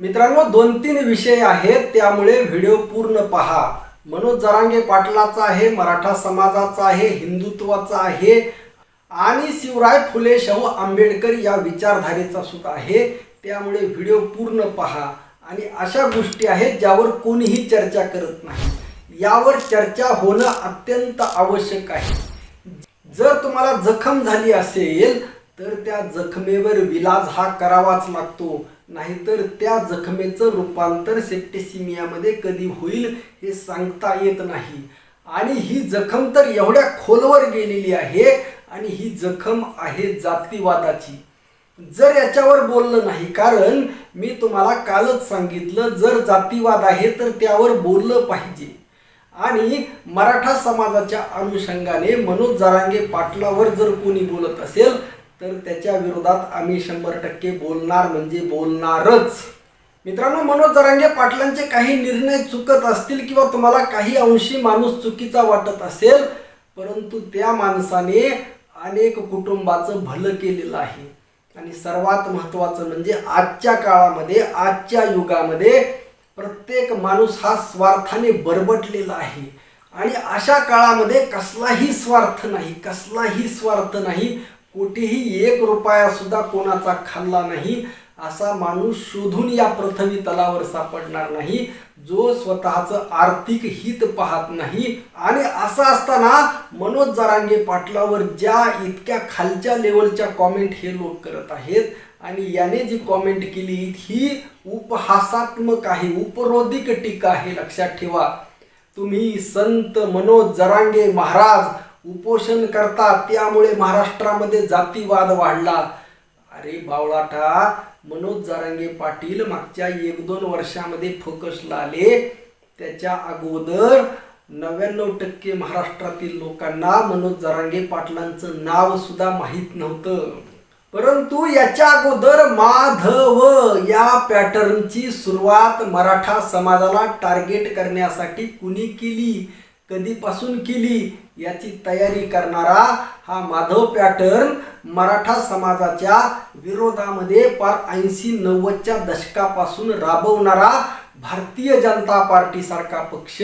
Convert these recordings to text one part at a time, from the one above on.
मित्रांनो दोन तीन विषय आहेत त्यामुळे व्हिडिओ पूर्ण पहा. मनोज जरांगे पाटलाचा आहे मराठा समाजाचा आहे हिंदुत्वाचा आहे आणि शिवराय फुले शाहू आंबेडकर या विचारधारेचा सुद्धा आहे. त्यामुळे व्हिडिओ पूर्ण पहा. आणि अशा गोष्टी आहेत ज्यावर कोणीही चर्चा करत नाही. यावर चर्चा होणं अत्यंत आवश्यक आहे. जर तुम्हाला जखम झाली असेल तर त्या जखमेवर विलाज हा करावाच लागतो. नाहीतर त्या जखमेचं रूपांतर सेप्टिसिमियामध्ये कधी होईल हे सांगता येत नाही. आणि ही जखम तर एवढ्या खोलवर गेलेली आहे आणि ही जखम आहे जातीवादाची. जर याच्यावर बोललं नाही कारण मी तुम्हाला कालच सांगितलं जर जातीवाद आहे तर त्यावर बोललं पाहिजे. आणि मराठा समाजाच्या अनुषंगाने मनोज जारांगे पाटलावर जर कोणी बोलत असेल तर त्याच्या विरोधात आम्ही शंभर टक्के बोलणार म्हणजे बोलणारच. मित्रांनो मनोज जरांगे पाटलांचे काही निर्णय चुकत असतील किंवा तुम्हाला काही अंशी माणूस चुकीचा वाटत असेल परंतु त्या माणसाने अनेक कुटुंबाचं भलं केलेलं आहे. आणि सर्वात महत्त्वाचं म्हणजे आजच्या काळामध्ये आजच्या युगामध्ये प्रत्येक माणूस हा स्वार्थाने बरबटलेला आहे. आणि अशा काळामध्ये कसलाही स्वार्थ नाही कसलाही स्वार्थ नाही कुठेही एक रुपया सुद्धा कोणाचा खाल्ला नाही असा माणूस शोधून या पृथ्वी तलावर सापडणार नाही जो स्वतःचं आर्थिक हित पाहत नाही. आणि असं असताना मनोज जरांगे पाटलावर ज्या इतक्या खालच्या लेवलच्या कॉमेंट हे लोक करत आहेत आणि याने जी कॉमेंट केली ही उपहासात्मक आहे उपरोधिक टीका आहे लक्षात ठेवा. तुम्ही संत मनोज जरांगे महाराज उपोषण करतात. त्यामुळे महाराष्ट्रामध्ये जातीवाद वाढला. अरे बावळाटा मनोज जारांगे पाटील मागच्या एक दोन वर्षामध्ये फोकसला आले त्याच्या अगोदर नव्याण्णव टक्के महाराष्ट्रातील लोकांना मनोज जरांगे पाटलांचं नाव सुद्धा माहीत नव्हतं. परंतु याच्या अगोदर माधव या पॅटर्नची सुरुवात मराठा समाजाला टार्गेट करण्यासाठी कुणी केली? कधीपासून केली याची तयारी करणारा हा माधव पॅटर्न मराठा समाजाच्या विरोधामध्ये पार ऐंशी नव्वदच्या दशकापासून राबवणारा भारतीय जनता पार्टी सारखा पक्ष.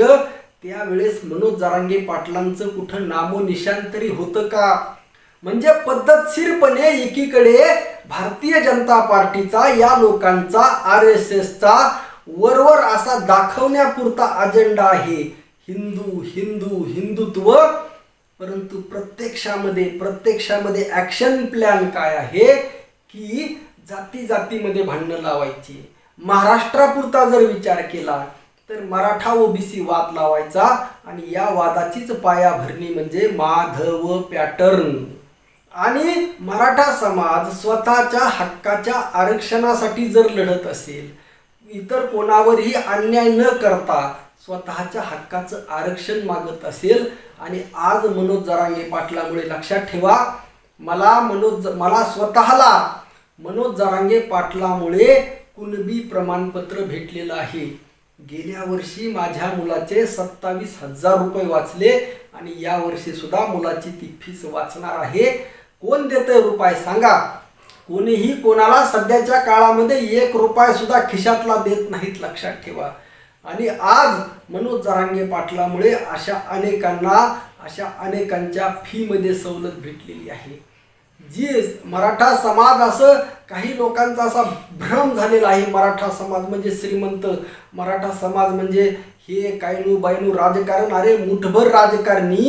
त्यावेळेस मनोज जारांगे पाटलांचं कुठं नामोनिशान तरी होतं का? म्हणजे पद्धतशीरपणे एकीकडे भारतीय जनता पार्टीचा या लोकांचा आर एस एसचा वरवर असा दाखवण्यापुरता अजेंडा आहे. हिंदू हिंदू हिंदुत्व परंतु प्रत्यक्षामध्ये प्रत्यक्षामध्ये ॲक्शन प्लॅन काय आहे? की जाती जातीमध्ये भांडणं लावायची. महाराष्ट्रापुरता जर विचार केला तर मराठा ओबीसी वाद लावायचा आणि या वादाचीच पायाभरणी म्हणजे माधव पॅटर्न. आणि मराठा समाज स्वतःच्या हक्काच्या आरक्षणासाठी जर लढत असेल इतर कोणावरही अन्याय न करता स्वतःच्या हक्काचं आरक्षण मागत असेल आणि आज मनोज जरांगे पाटलामुळे लक्षात ठेवा. मला मनोज मला स्वतःला मनोज जरांगे पाटलामुळे कुणबी प्रमाणपत्र भेटलेलं आहे. गेल्या वर्षी माझ्या मुलाचे सत्तावीस हजार रुपये वाचले आणि या वर्षी सुद्धा मुलाची ती फीस वाचणार आहे. कोण देतंय रुपये सांगा. कोणीही कोणाला सध्याच्या काळामध्ये एक रुपया सुद्धा खिशातला देत नाहीत लक्षात ठेवा. आणि आज मनोज जरांगे पाटलामुळे अशा अनेकांना अशा अनेकांच्या फीमध्ये सवलत भेटलेली आहे. जी मराठा समाज असं काही लोकांचा असा भ्रम झालेला आहे. मराठा समाज म्हणजे श्रीमंत मराठा समाज म्हणजे हे कायनू बायनू राजकारण अरे मुठभर राजकारणी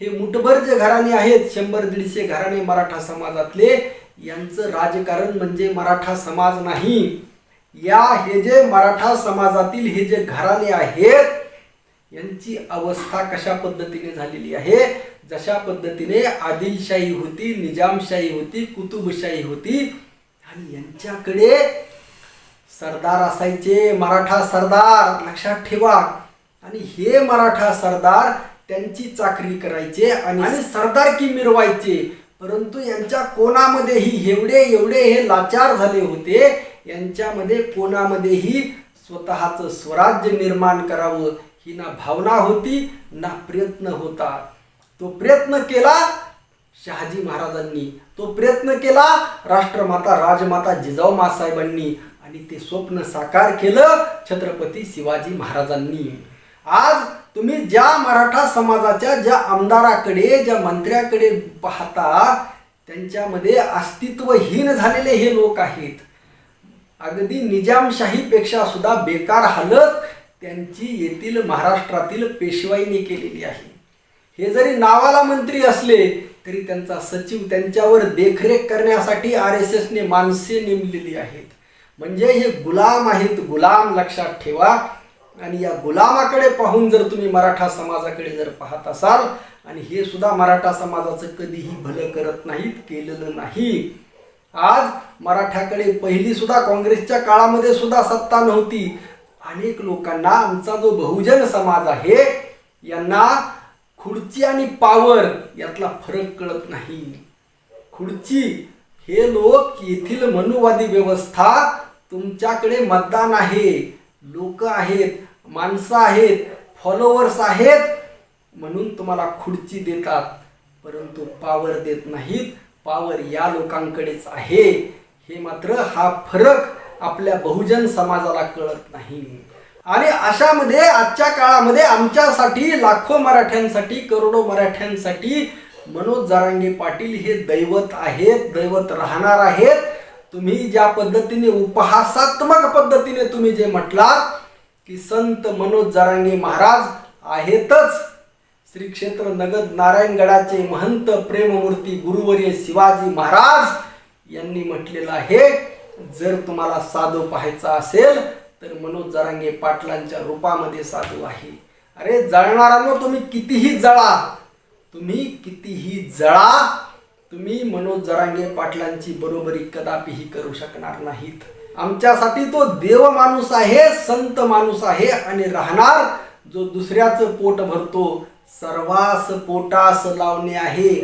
हे मुठभर जे घराणे आहेत शंभर दीडशे घराणे मराठा समाजातले यांचं राजकारण म्हणजे मराठा समाज नाही. या हे जे मराठा समाजातील हे जे घराणे आहेत यांची अवस्था कशा पद्धतीने झालेली आहे? जशा पद्धतीने आदिलशाही होती निजामशाही होती कुतुबशाही होती आणि यांच्याकडे सरदार असायचे मराठा सरदार लक्षात ठेवा. आणि हे मराठा सरदार त्यांची चाकरी करायचे आणि आणि सरदारकी मिरवायचे. परंतु यांच्या कोणामध्येही एवढे एवढे हे लाचार झाले होते यांच्यामध्ये कोणामध्येही स्वतःचं स्वराज्य निर्माण करावं ही ना भावना होती ना प्रयत्न होता. तो प्रयत्न केला शहाजी महाराजांनी. तो प्रयत्न केला राष्ट्रमाता राजमाता जिजाऊ मासाहेबांनी आणि आणि ते स्वप्न साकार केलं छत्रपती शिवाजी महाराजांनी. आज तुम्ही ज्या मराठा समाजाच्या ज्या आमदाराकडे ज्या मंत्र्याकडे पाहता त्यांच्यामध्ये अस्तित्वहीन झालेले हे लोक आहेत. अगदी निजामशाहीपेक्षा सुद्धा बेकार हालत त्यांची येथील महाराष्ट्रातील पेशवाईने केलेली आहे. हे जरी नावाला मंत्री असले तरी त्यांचा सचिव त्यांच्यावर देखरेख करण्यासाठी आर एस एसने माणसे नेमलेली आहेत. म्हणजे हे गुलाम आहेत गुलाम लक्षात ठेवा. आणि या गुलामाकडे पाहून जर तुम्ही मराठा समाजाकडे जर पाहत असाल आणि हे सुद्धा मराठा समाजाचं कधीही भलं करत नाहीत केलेलं नाही आज मराठ्याकडे पहिली सुद्धा काँग्रेसच्या काळामध्ये सुद्धा सत्ता नव्हती. अनेक लोकांना आमचा जो बहुजन समाज आहे यांना खुर्ची आणि पावर यातला फरक कळत नाही. खुर्ची हे लोक येथील मनुवादी व्यवस्था तुमच्याकडे मतदान आहे. लोक आहेत माणसं आहेत फॉलोअर्स आहेत म्हणून तुम्हाला खुर्ची देतात. परंतु पावर देत नाहीत. पावर या लोकांकडेच आहे. हे मात्र हा फरक आपल्या बहुजन समाजाला कळत नाही. आणि अशामध्ये आजच्या काळामध्ये आमच्यासाठी लाखो मराठ्यांसाठी करोडो मराठ्यांसाठी मनोज जारांगे पाटील हे दैवत आहेत दैवत राहणार आहेत. तुम्ही ज्या पद्धतीने उपहासात्मक पद्धतीने तुम्ही जे म्हटलात की संत मनोज जारांगे महाराज आहेतच. श्री क्षेत्र नगद नारायणगडाचे महंत प्रेममूर्ती गुरुवर्य शिवाजी महाराज यांनी म्हटलेलं आहे जर तुम्हाला साधू पाहायचा असेल तर मनोज जरांगे पाटलांच्या रूपामध्ये साधू आहे. अरे जळणारांनो तुम्ही कितीही जळा तुम्ही कितीही जळा तुम्ही मनोज जरांगे पाटलांची बरोबरी कदापिही करू शकणार नाहीत. आमच्यासाठी तो देव माणूस आहे संत माणूस आहे आणि राहणार जो दुसऱ्याचं पोट भरतो सर्वास पोटास लावणे आहे.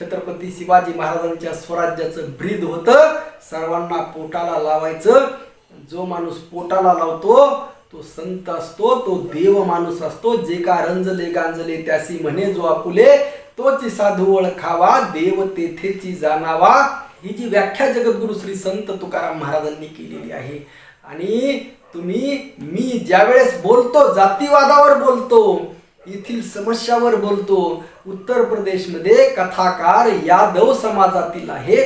छत्रपती शिवाजी महाराजांच्या स्वराज्याचं ब्रीद होतं. सर्वांना पोटाला लावायचं. जो माणूस पोटाला लावतो तो संत असतो तो देव माणूस असतो. जे का रंजले गांजले त्यासी म्हणे जो आपुले तोची साधू ओळखावा देव तेथेची जाणावा. ही जी व्याख्या जगद्गुरु श्री संत तुकाराम महाराजांनी केलेली आहे. आणि तुम्ही मी ज्यावेळेस बोलतो जातीवादावर बोलतो येथील समस्यावर बोलतो. उत्तर प्रदेशमध्ये कथाकार यादव समाजातील आहे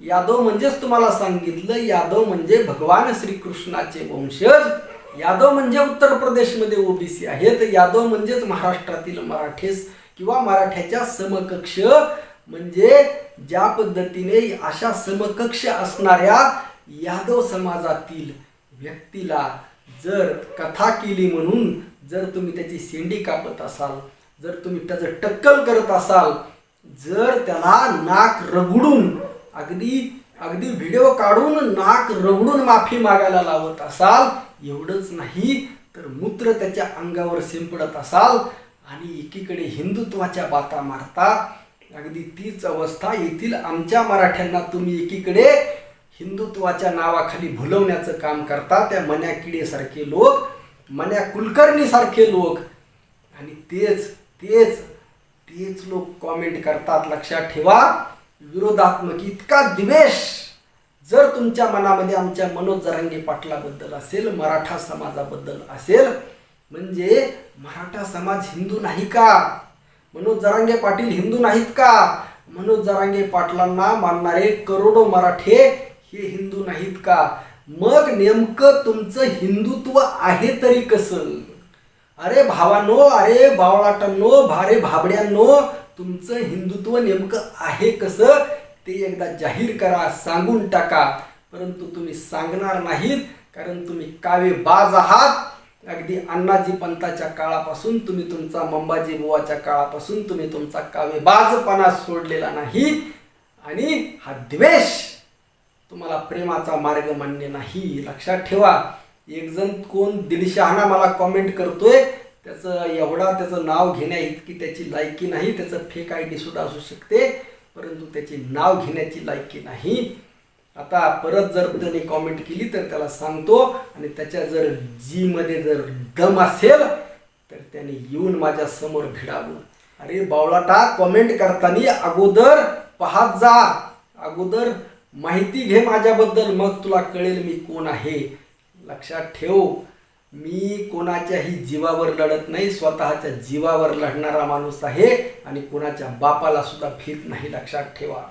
यादव म्हणजेच तुम्हाला सांगितलं यादव म्हणजे भगवान श्रीकृष्णाचे वंशज. यादव म्हणजे उत्तर प्रदेशमध्ये ओबीसी आहेत. यादव म्हणजेच महाराष्ट्रातील मराठेस किंवा मराठ्याच्या समकक्ष. म्हणजे ज्या पद्धतीने अशा समकक्ष असणाऱ्या यादव समाजातील व्यक्तीला जर कथा केली म्हणून जर तुम्ही त्याची शेंडी कापत असाल जर तुम्ही त्याचं टक्कल करत असाल जर त्याला नाक रगडून अगदी अगदी व्हिडिओ काढून नाक रगडून माफी मागायला लावत असाल एवढंच नाही तर मूत्र त्याच्या अंगावर शिंपडत असाल आणि एकीकडे हिंदुत्वाच्या बाता मारता अगदी तीच अवस्था येथील आमच्या मराठ्यांना तुम्ही एकीकडे हिंदुत्वाच्या नावाखाली भुलवण्याचं काम करता त्या मन्या किडेसारखे लोक मन्या कुलकर्णी सारखे लोक. आणि तेच तेच तेच लोक कॉमेंट करतात लक्षात ठेवा. विरोधात्मक इतका द्वेष. जर तुमच्या मनामध्ये आमच्या मनोज जरांगे पाटलाबद्दल असेल मराठा समाजाबद्दल असेल म्हणजे मराठा समाज हिंदू नाही का? मनोज जरांगे पाटील हिंदू नाहीत का? मनोज जरांगे पाटलांना मानणारे करोडो मराठे हे हिंदू नाहीत का? मग नेमकं तुमचं हिंदुत्व आहे तरी कसं? अरे भावांनो अरे बावळाटांनो भारे भाबड्यांनो तुमचं हिंदुत्व नेमकं आहे कसं? ते एकदा जाहीर करा सांगून टाका. परंतु तुम्ही सांगणार नाहीत कारण तुम्ही कावे बाज आहात. अगदी अण्णाजी पंताच्या काळापासून तुम्ही तुमचा मंबाजी बुवाच्या काळापासून तुम्ही तुमचा कावेबाजपणा सोडलेला नाही. आणि हा द्वेष तुम्हाला प्रेमाचा मार्ग मान्य नाही. लक्षात ठेवा. एकजण कोण दिलशहाना मला कॉमेंट करतोय त्याचं एवढा त्याचं नाव घेण्या इतकी त्याची लायकी नाही त्याचं फेक आय डी सुद्धा असू शकते परंतु त्याची नाव घेण्याची लायकी नाही. आता परत जर त्याने कॉमेंट केली तर त्याला सांगतो आणि त्याच्या जर जीमध्ये जर दम असेल तर त्याने येऊन माझ्यासमोर भिडावं. अरे बावळाटा कॉमेंट करताना अगोदर पाहत जा. अगोदर माहिती घे माझ्याबद्दल मग तुला कळेल मी कोण आहे. लक्षात ठेव मी कोणाच्याही जीवावर लढत नाही स्वतःच्या जीवावर लढणारा माणूस आहे आणि कोणाच्या बापाला सुद्धा भीत नाही लक्षात ठेवा.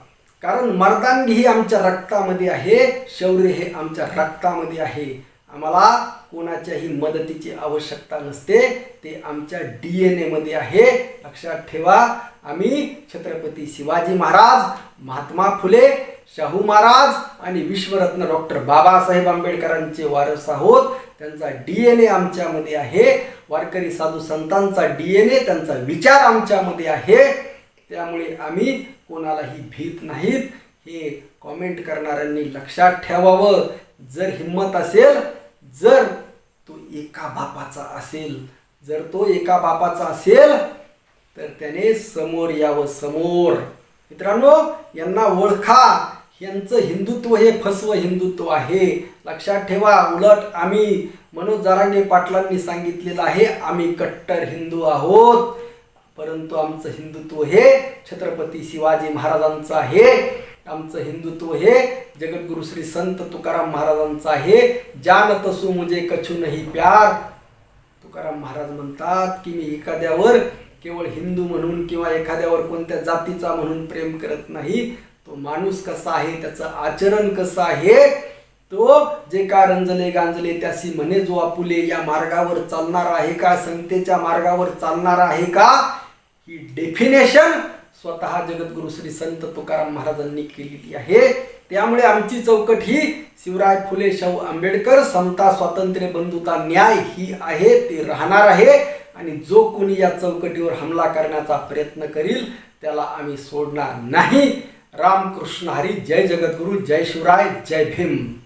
कारण मर्दानगी ही आमच्या रक्तामध्ये आहे शौर्य हे आमच्या रक्तामध्ये आहे. आम्हाला कोणाच्याही मदतीची आवश्यकता नसते ते आमच्या डी एन एमध्ये आहे. लक्षात ठेवा आम्ही छत्रपती शिवाजी महाराज महात्मा फुले शाहू महाराज आणि विश्वरत्न डॉक्टर बाबासाहेब आंबेडकरांचे वारस आहोत. त्यांचा डी एन ए आमच्यामध्ये आहे. वारकरी साधू संतांचा डी एन ए त्यांचा विचार आमच्यामध्ये आहे. त्यामुळे आम्ही कोणालाही भीत नाहीत. हे कॉमेंट करणाऱ्यांनी लक्षात ठेवावं. जर हिंमत असेल जर एका बापाचा असेल. जर तो एका बापाचा असेल तर त्याने समोर यावं समोर. मित्रांनो यांना ओळखा. यांचं हिंदुत्व हे फसव हिंदुत्व आहे. लक्षात ठेवा उलट आम्ही मनोज जारांगे पाटलांनी सांगितलेलं आहे आम्ही कट्टर हिंदू आहोत. परंतु आमचं हिंदुत्व हे छत्रपती शिवाजी महाराजांचं आहे. आमचं हिंदुत्व हे जगद्गुरु श्री संत तुकाराम महाराजांचं आहे जान तसू मुझे कछु नाही प्यार. तुकाराम महाराज म्हणतात की मी एखाद्यावर केवळ हिंदू म्हणून किंवा एखाद्यावर कोणत्या जातीचा म्हणून प्रेम करत नाही. तो माणूस कसा आहे त्याचं आचरण कसं आहे तो जे का रंजले गांजले त्यासी म्हणे जो आपुले या मार्गावर चालणार आहे का संतेच्या मार्गावर चालणार आहे का ही डेफिनेशन स्वतः जगद्गुरु श्री संत तुकाराम महाराजांनी केलेली आहे. त्यामुळे आमची चौकट ही शिवराय फुले शाहू आंबेडकर समता स्वातंत्र्य बंधुता न्याय ही आहे ते राहणार आहे. आणि जो कोणी या चौकटीवर हमला करण्याचा प्रयत्न करील त्याला आम्ही सोडणार नाही. रामकृष्ण हरी जय जगद्गुरु जय शिवराय जय भीम.